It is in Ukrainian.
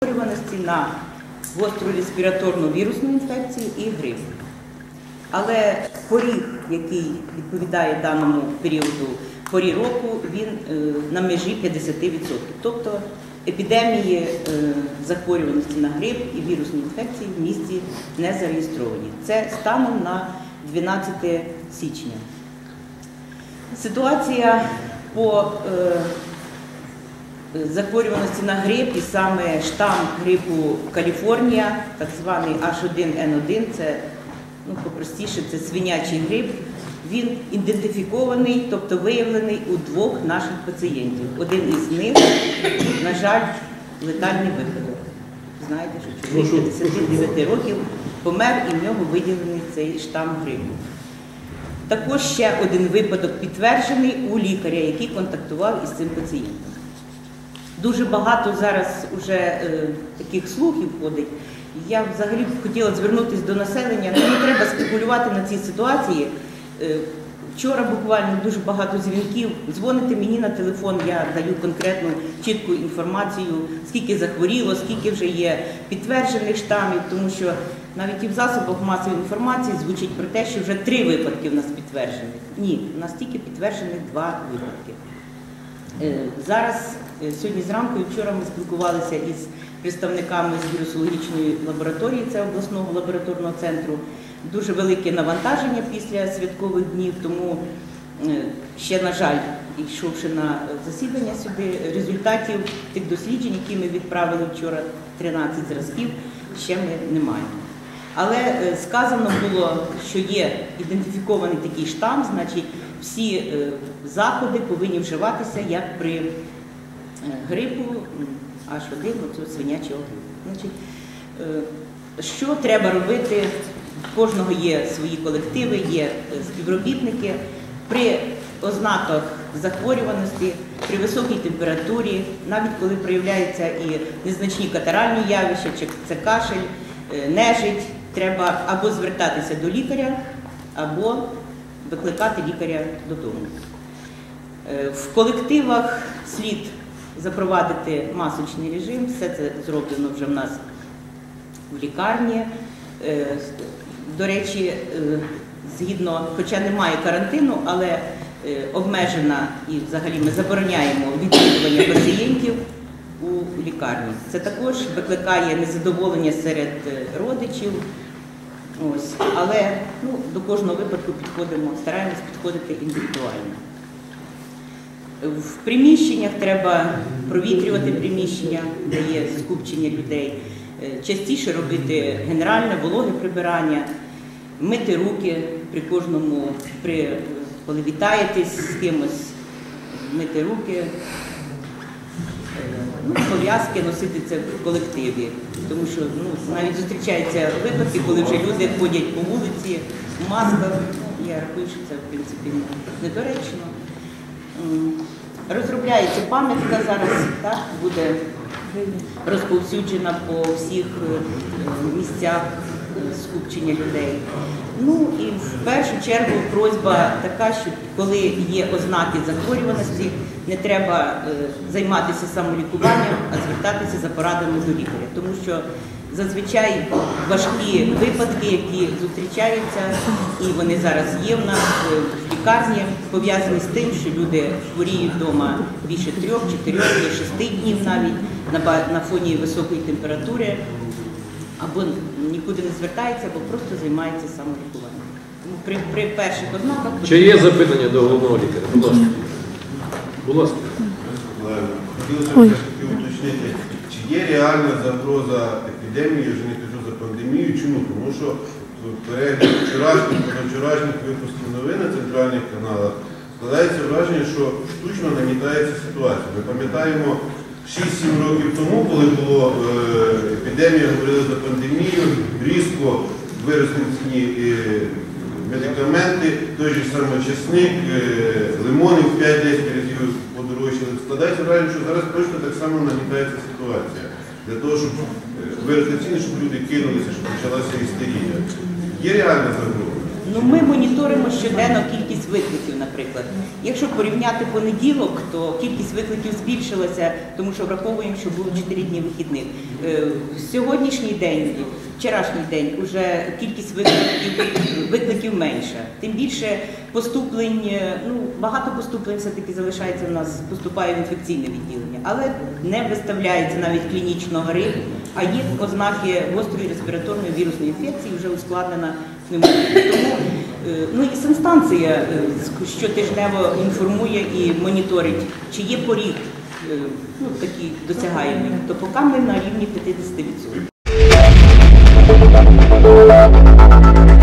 захворюваності на гостру респіраторну вірусну інфекцію і грип. Але поріг, який відповідає даному періоду порі року, він е, на межі 50%. Тобто епідемії е, захворюваності на грип і вірусні інфекції в місті не зареєстровані. Це станом на 12 січня. Ситуація по е, захворюваності на грип і саме штам грипу Каліфорнія, так званий H1N1, це ну, по-простіше, це свинячий грип. Він ідентифікований, тобто виявлений у двох наших пацієнтів. Один із них, на жаль, летальний випадок. Знаєте, що чоловік 59 років помер і в нього виділений цей штам грипу. Також ще один випадок підтверджений у лікаря, який контактував із цим пацієнтом. Дуже багато зараз вже е, таких слухів ходить. Я взагалі хотіла звернутися до населення. Ну, не треба спекулювати на цій ситуації. Е, вчора буквально дуже багато дзвінків. Дзвоните мені на телефон, я даю конкретну чітку інформацію, скільки захворіло, скільки вже є підтверджених штамів, тому що навіть і в засобах масової інформації звучить про те, що вже три випадки в нас підтверджених. Ні, у нас тільки підтверджених два випадки. Е, Зараз, сьогодні зранку і вчора ми спілкувалися із представниками з вірусологічної лабораторії, це обласного лабораторного центру. Дуже велике навантаження після святкових днів, тому е, ще, на жаль, йшовши на засідання сюди, результатів тих досліджень, які ми відправили вчора, 13 зразків, ще ми не маємо. Але е, сказано було, що є ідентифікований такий штам, значить всі е, заходи повинні вживатися як при е, грипу м, H1, оцього свинячого грипу. Е, що треба робити? В кожного є свої колективи, є е, співробітники. При ознаках захворюваності, при високій температурі, навіть коли проявляються і незначні катаральні явища, чи це кашель, е, нежить, треба або звертатися до лікаря, або викликати лікаря додому. В колективах слід запровадити масочний режим, все це зроблено вже в нас в лікарні. Е, До речі, е, згідно, хоча немає карантину, але е, обмежена і взагалі ми забороняємо відвідування пацієнтів у лікарні. Це також викликає незадоволення серед родичів. Ось. Але ну, до кожного випадку підходимо, стараємось підходити індивідуально. В приміщеннях треба провітрювати приміщення, де є скупчення людей, Е, частіше робити генеральне вологе прибирання, мити руки при кожному, при, коли вітаєтесь з кимось, мити руки, Е, ну, пов'язки носити це в колективі. Тому що ну, навіть зустрічаються випадки, коли вже люди ходять по вулиці в масках. Я рахую, що це в принципі недоречно. Розробляється пам'ятка зараз, так, буде розповсюджена по всіх е, місцях е, скупчення людей. Ну і в першу чергу просьба така, що коли є ознаки захворюваності, не треба е, займатися самолікуванням, а звертатися за порадами до лікаря, тому що зазвичай важкі випадки, які зустрічаються, і вони зараз є в нас в лікарні, пов'язані з тим, що люди хворіють вдома більше трьох, чотирьох, шести днів навіть на на фоні високої температури, або нікуди не звертається, або просто займається самолікуванням. Тому при, при перших ознаках Чи є запитання до головного лікаря? Будь ласка. Будь ласка. Хотілося б уточнити, є реальна загроза епідемії, вже не кажу за пандемію. Чому? Тому що перегляд вчорашніх, позавчорашніх випусків новин на центральних каналах складається враження, що штучно нагнітається ситуація. Ми пам'ятаємо 6-7 років тому, коли була епідемія, говорили за пандемію, різко виросли ціні е, медикаменти, той же самий чесник, е, лимони в 5-10 разів. Складається враження, що зараз точно так само нагнітається ситуація. Для того, щоб е, ціни, щоб люди кинулися, щоб почалася істерія. Є реальна загроза. Ну, ми моніторимо щоденно кількість викликів, наприклад. Якщо порівняти понеділок, то кількість викликів збільшилася, тому що враховуємо, що було 4 дні вихідних. Е, Сьогоднішній день, вчорашній день, вже кількість викликів, викликів менша. Тим більше поступлень, е, ну багато поступлень все-таки залишається в нас, поступає в інфекційне відділення, але не виставляється навіть клінічного грипу, а є ознаки гострої респіраторної вірусної інфекції, вже ускладнена пневмонія. Тому е, ну і санстанція е, щотижнево інформує і моніторить, чи є поріг ну, такий досягаємий, то поки ми на рівні 50%. Thank you.